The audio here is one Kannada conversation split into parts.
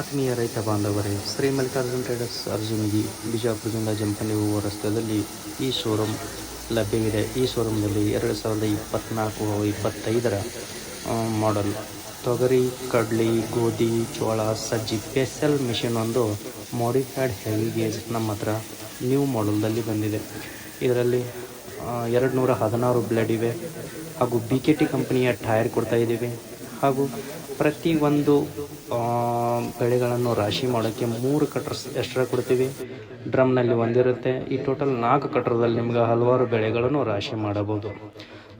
ಆತ್ಮೀಯ ರೈತ ಬಾಂಧವರೇ, ಶ್ರೀ ಮಲ್ಲಿಕಾರ್ಜುನ್ ಟ್ರೇಡರ್ಸ್ ಅರ್ಜುನ್ಗಿ ಬಿಜಾಪುರದಿಂದ ಜಂಪನಿ ಹೋಗುವ ರಸ್ತೆಯಲ್ಲಿ ಈ ಶೋರೂಮ್ ಲಭ್ಯವಿದೆ. ಈ ಶೋರೂಮ್ನಲ್ಲಿ ಎರಡು ಸಾವಿರದ ಇಪ್ಪತ್ತ್ನಾಲ್ಕು ಇಪ್ಪತ್ತೈದರ ಮಾಡೆಲ್ ತೊಗರಿ, ಕಡ್ಲಿ, ಗೋಧಿ, ಜೋಳ, ಸಜ್ಜಿ ಪೆಸಲ್ ಮಿಷಿನ್ ಒಂದು ಮಾಡಿಫೈಡ್ ಹೆವಿ ಗೇಜ್ ನಮ್ಮ ಹತ್ರ ನ್ಯೂ ಮಾಡಲ್ದಲ್ಲಿ ಬಂದಿದೆ. ಇದರಲ್ಲಿ ಎರಡು ನೂರ ಹದಿನಾರು ಬ್ಲೇಡ್ ಇವೆ ಹಾಗೂ ಬಿ ಕೆ ಟಿ ಕಂಪ್ನಿಯ ಟೈರ್ ಕೊಡ್ತಾ ಇದ್ದೀವಿ ಹಾಗೂ ಪ್ರತಿಯೊಂದು ಒಂದು ಬೆಳೆಗಳನ್ನು ರಾಶಿ ಮಾಡೋಕ್ಕೆ ಮೂರು ಕಟ್ರಸ್ ಎಕ್ಸ್ಟ್ರಾ ಕೊಡ್ತೀವಿ. ಡ್ರಮ್ನಲ್ಲಿ ಒಂದಿರುತ್ತೆ. ಈ ಟೋಟಲ್ ನಾಲ್ಕು ಕಟ್ರದಲ್ಲಿ ನಿಮ್ಗೆ ಹಲವಾರು ಬೆಳೆಗಳನ್ನು ರಾಶಿ ಮಾಡಬಹುದು.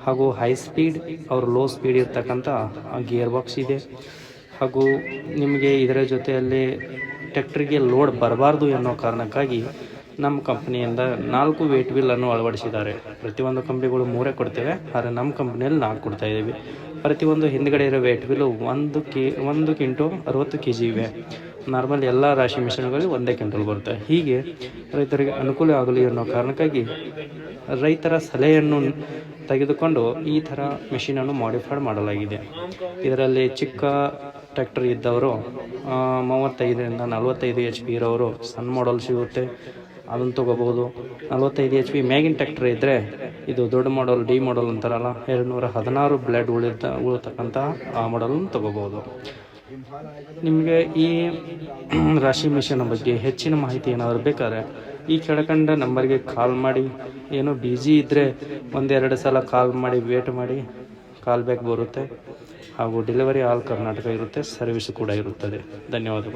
ಹಾಗೂ ಹೈ ಸ್ಪೀಡ್ ಅವ್ರ ಲೋ ಸ್ಪೀಡ್ ಇರ್ತಕ್ಕಂಥ ಗೇರ್ ಬಾಕ್ಸ್ ಇದೆ. ಹಾಗೂ ನಿಮಗೆ ಇದರ ಜೊತೆಯಲ್ಲಿ ಟ್ಯಾಕ್ಟ್ರಿಗೆ ಲೋಡ್ ಬರಬಾರ್ದು ಎನ್ನೋ ಕಾರಣಕ್ಕಾಗಿ ನಮ್ಮ ಕಂಪ್ನಿಯಿಂದ ನಾಲ್ಕು ವೇಟ್ ವೀಲನ್ನು ಅಳವಡಿಸಿದ್ದಾರೆ. ಪ್ರತಿಯೊಂದು ಕಂಪ್ನಿಗಳು ಮೂರೇ ಕೊಡ್ತೇವೆ, ಆದರೆ ನಮ್ಮ ಕಂಪ್ನಿಯಲ್ಲಿ ನಾಲ್ಕು ಕೊಡ್ತಾ ಇದ್ದೀವಿ. ಪ್ರತಿಯೊಂದು ಹಿಂದ್ಗಡೆ ಇರೋ ವೇಟ್ ವೀಲು ಒಂದು ಕೆ, ಒಂದು ಕಿಂಟು ಅರವತ್ತು ಕೆ ಜಿ ಇವೆ. ನಾರ್ಮಲ್ ಎಲ್ಲ ರಾಶಿ ಮಿಷನ್ಗಳು ಒಂದೇ ಕಿಂಟಲ್ ಬರುತ್ತೆ. ಹೀಗೆ ರೈತರಿಗೆ ಅನುಕೂಲ ಆಗಲಿ ಅನ್ನೋ ಕಾರಣಕ್ಕಾಗಿ ರೈತರ ಸಲಹೆಯನ್ನು ತೆಗೆದುಕೊಂಡು ಈ ಥರ ಮಿಷಿನನ್ನು ಮಾಡಿಫೈಡ್ ಮಾಡಲಾಗಿದೆ. ಇದರಲ್ಲಿ ಚಿಕ್ಕ ಟ್ರ್ಯಾಕ್ಟರ್ ಇದ್ದವರು ಮೂವತ್ತೈದರಿಂದ ನಲವತ್ತೈದು ಎಚ್ ಪಿ ಇರೋರು, ಸಣ್ಣ ಮಾಡಲ್ ಸಿಗುತ್ತೆ, ಅದನ್ನು ತೊಗೋಬೋದು ನಲವತ್ತೈದು ಎಚ್ ಪಿ ಮ್ಯಾಗಿನ ಟ್ರ್ಯಾಕ್ಟರ್ ಇದ್ದರೆ ಇದು ದೊಡ್ಡ ಮಾಡಲ್ ಡಿ ಮಾಡಲ್ ಅಂತಾರಲ್ಲ ಎರಡು ನೂರ ಹದಿನಾರು ಬ್ಲೇಡ್ ಉಳಿದ ಉಳಿತಕ್ಕಂಥ ಆ ಮಾಡಲನ್ನು ತೊಗೋಬೋದು ನಿಮಗೆ ಈ ರಾಶಿ ಮಿಷನ್ ಬಗ್ಗೆ ಹೆಚ್ಚಿನ ಮಾಹಿತಿ ಏನಾದರೂ ಬೇಕಾದ್ರೆ ಈ ಕೆಳಕಂಡ ನಂಬರ್ಗೆ ಕಾಲ್ ಮಾಡಿ. ಏನೋ ಬ್ಯುಸಿ ಇದ್ದರೆ ಒಂದೆರಡು ಸಲ ಕಾಲ್ ಮಾಡಿ ವೇಟ್ ಮಾಡಿ ಕಾಲ್ ಬ್ಯಾಕ್ ಬರುತ್ತೆ. ಹಾಗೂ ಡೆಲಿವರಿ ಆಲ್ ಕರ್ನಾಟಕ ಇರುತ್ತೆ ಸರ್ವಿಸ್ ಕೂಡ ಇರುತ್ತದೆ. ಧನ್ಯವಾದಗಳು.